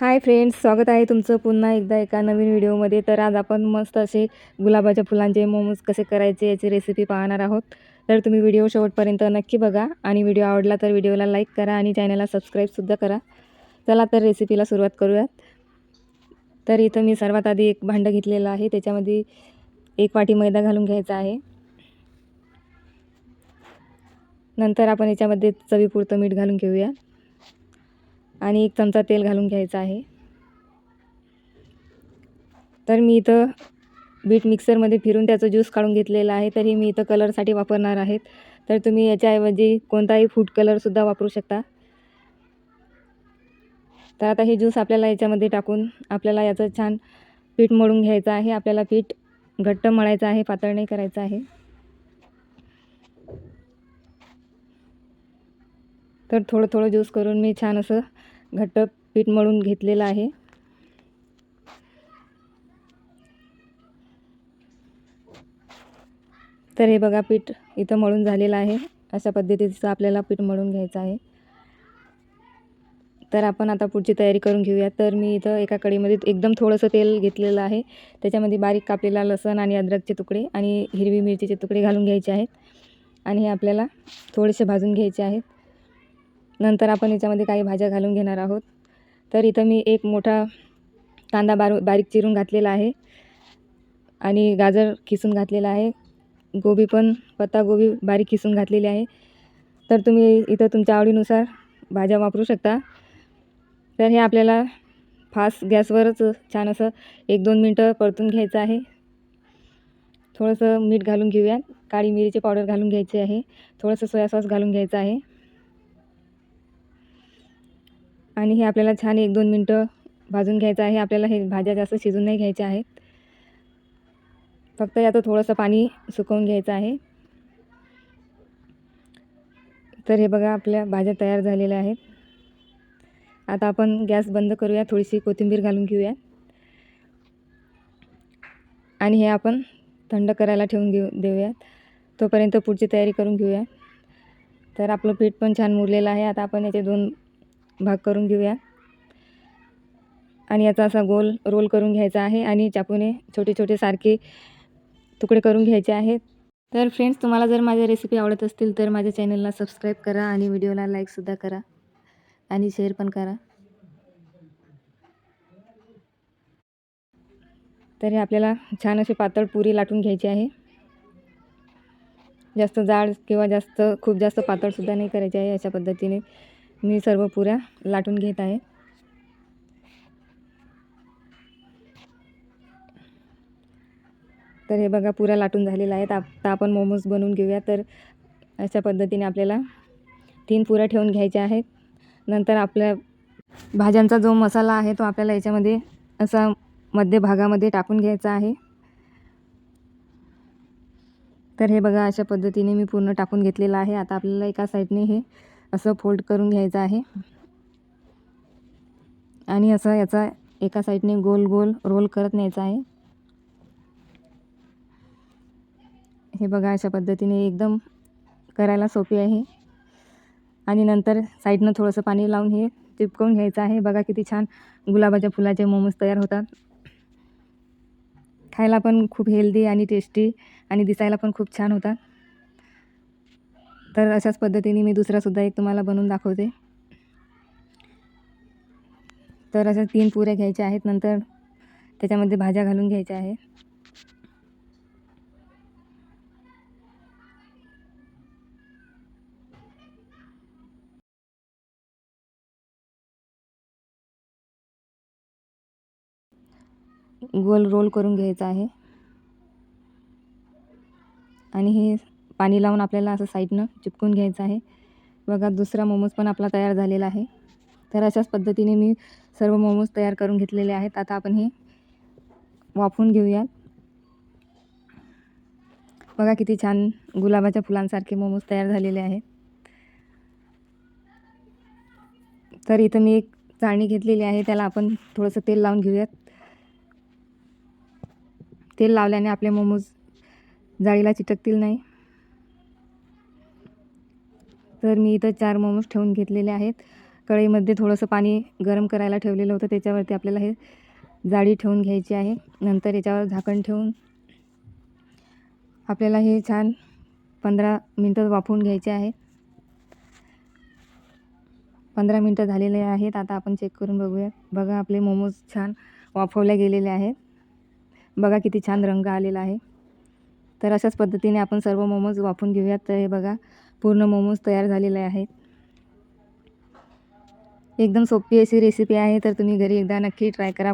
Hi friends स्वागत आहे तुमचं पुन्हा एकदा एका नवीन व्हिडिओमध्ये. तर आज आपण मस्त असे गुलाबाच्या फुलांचे मोमोज कसे करायचे याची रेसिपी पाहणार आहोत. तर तुम्ही व्हिडिओ शेवटपर्यंत नक्की बघा आणि व्हिडिओ आवडला तर व्हिडिओला लाईक करा आणि चॅनलला सबस्क्राईबसुद्धा करा. चला तर रेसिपीला सुरुवात करूयात. तर इथं मी सर्वात आधी एक भांडं घेतलेलं आहे. त्याच्यामध्ये एक वाटी मैदा घालून घ्यायचा आहे. नंतर आपण याच्यामध्ये चवीपुरतं मीठ घालून घेऊया. आणि एक चमचा तेल घालून घ्यायचं आहे. तर मी इथं बीट मिक्सरमध्ये फिरून त्याचं ज्यूस काढून घेतलेला आहे. तरी मी इथं कलरसाठी वापरणार आहेत. तर तुम्ही याच्याऐवजी कोणताही फूड कलरसुद्धा वापरू शकता. तर आता हे ज्यूस आपल्याला याच्यामध्ये टाकून आपल्याला याचं छान पीठ मळून घ्यायचं आहे. आपल्याला पीठ घट्ट मळायचं आहे पातळ नाही करायचं आहे. तर थोडं थोडं ज्यूस करून मी छान असं घट्ट पीठ मळून घेतलेलं आहे. तर हे बघा पीठ इथं मळून झालेलं आहे. अशा पद्धतीचं आपल्याला पीठ मळून घ्यायचं आहे. तर आपण आता पुढची तयारी करून घेऊया. तर मी इथं एका कडीमध्ये एकदम थोडंसं तेल घेतलेलं आहे. त्याच्यामध्ये बारीक कापलेला लसण आणि अद्रकचे तुकडे आणि हिरवी मिरचीचे तुकडे घालून घ्यायचे आहेत. आणि हे आपल्याला थोडेसे भाजून घ्यायचे आहेत. नंतर आपण याच्यामध्ये काही भाज्या घालून घेणार आहोत. तर इथं मी एक मोठा कांदा बारू बारीक चिरून घातलेला आहे. आणि गाजर खिसून घातलेला आहे. गोबी पण पत्तागोबी बारीक खिसून घातलेली आहे. तर तुम्ही इथं तुमच्या आवडीनुसार भाज्या वापरू शकता. तर हे आपल्याला फास्ट गॅसवरच छान असं एक दोन मिनटं परतून घ्यायचं आहे. थोडंसं मीठ घालून घेऊया काळी मिरीची पावडर घालून घ्यायची आहे. थोडंसं सोया सॉस घालून घ्यायचं आहे. आणि हे आपल्याला छान एक दोन मिनटं भाजून घ्यायचं आहे. आपल्याला हे भाज्या जास्त शिजून नाही घ्यायच्या आहेत. फक्त याचं थोडंसं पाणी सुकवून घ्यायचं आहे. तर हे बघा आपल्या भाज्या तयार झालेल्या आहेत. आता आपण गॅस बंद करूया. थोडीशी कोथिंबीर घालून घेऊया. आणि हे आपण थंड करायला ठेवून घेऊ देऊयात तोपर्यंत पुढची तयारी करून घेऊया. तर आपलं पीठ पण छान मुरलेलं आहे. आता आपण याचे दोन भाग करून घेऊया. आणि याचा असा गोल रोल करून घ्यायचा आहे आणि चाकूने छोटे छोटे सारखे तुकडे करून घ्यायचे आहेत. तर फ्रेंड्स तुम्हाला जर माझ्या रेसिपी आवडत असतील तर माझ्या चॅनलला सबस्क्राईब करा आणि व्हिडिओला लाईकसुद्धा करा आणि शेअर पण करा. तर हे आपल्याला छान अशी पातळ पुरी लाटून घ्यायची आहे. जास्त जाड किंवा जास्त खूप जास्त पातळसुद्धा नाही करायची आहे अशा पद्धतीने. मी सर्व पुऱ्या लाटून घेत आहे. तर हे बघा पुऱ्या लाटून झालेल्या आहेत. आता आपण मोमोज बनवून घेऊया. तर अशा पद्धतीने आपल्याला तीन पुऱ्या ठेवून घ्यायच्या आहेत. नंतर आपल्या भाज्यांचा जो मसाला आहे तो आपल्याला याच्यामध्ये असा मध्य भागामध्ये टाकून घ्यायचा आहे. तर हे बघा अशा पद्धतीने मी पूर्ण टाकून घेतलेलं आहे. आता आपल्याला एका साईडने हे असं फोल्ड करून घ्यायचं आहे. आणि असं याचा एका साईडने गोल गोल रोल करत न्यायचा आहे. हे बघा अशा पद्धतीने एकदम करायला सोपी आहे. आणि नंतर साईडनं थोडंसं पाणी लावून हे चिपकवून घ्यायचं आहे. बघा किती छान गुलाबाच्या फुलाचे मोमोज तयार होतात. खायला पण खूप हेल्दी आणि टेस्टी आणि दिसायला पण खूप छान होतात. तर अशाच पद्धतीने मी दुसरासुद्धा एक तुम्हाला बनवून दाखवते. तर अशा तीन पुऱ्या घ्यायच्या आहेत. नंतर त्याच्यामध्ये भाज्या घालून घ्यायच्या आहे गोल रोल करून घ्यायचा आहे. आणि हे पाणी लावून आपल्याला असं साईडनं चिपकून घ्यायचं आहे. बघा दुसरा मोमोज पण आपला तयार झालेला आहे. तर अशाच पद्धतीने मी सर्व मोमोज तयार करून घेतलेले आहेत. आता आपण हे वाफवून घेऊयात. बघा किती छान गुलाबाच्या फुलांसारखे मोमोज तयार झालेले आहेत. तर इथं मी एक चाळणी घेतलेली आहे. त्याला आपण थोडंसं तेल लावून घेऊयात. तेल लावल्याने आपले मोमोज जाळीला चिटकतील नाही. तर मी इथं चार मोमोज ठेवून घेतलेले आहेत. कढईमध्ये थोडंसं पाणी गरम करायला ठेवलेलं होतं. त्याच्यावरती आपल्याला हे जाळी ठेवून घ्यायची आहे. नंतर याच्यावर झाकण ठेवून आपल्याला हे छान पंधरा मिनटं वाफवून घ्यायचे आहे. पंधरा मिनटं झालेले आहेत. आता आपण चेक करून बघूयात बघा आपले मोमोज छान वाफवले गेलेले आहेत. बघा किती छान रंग आलेला आहे. तर अशाच पद्धतीने आपण सर्व मोमोज वाफवून घेऊयात. तर हे बघा पूर्ण मोमोज तयार झालेले आहेत. एकदम सोपी अशी रेसिपी आहे तर तुम्ही घरी एकदा नक्की ट्राय करा.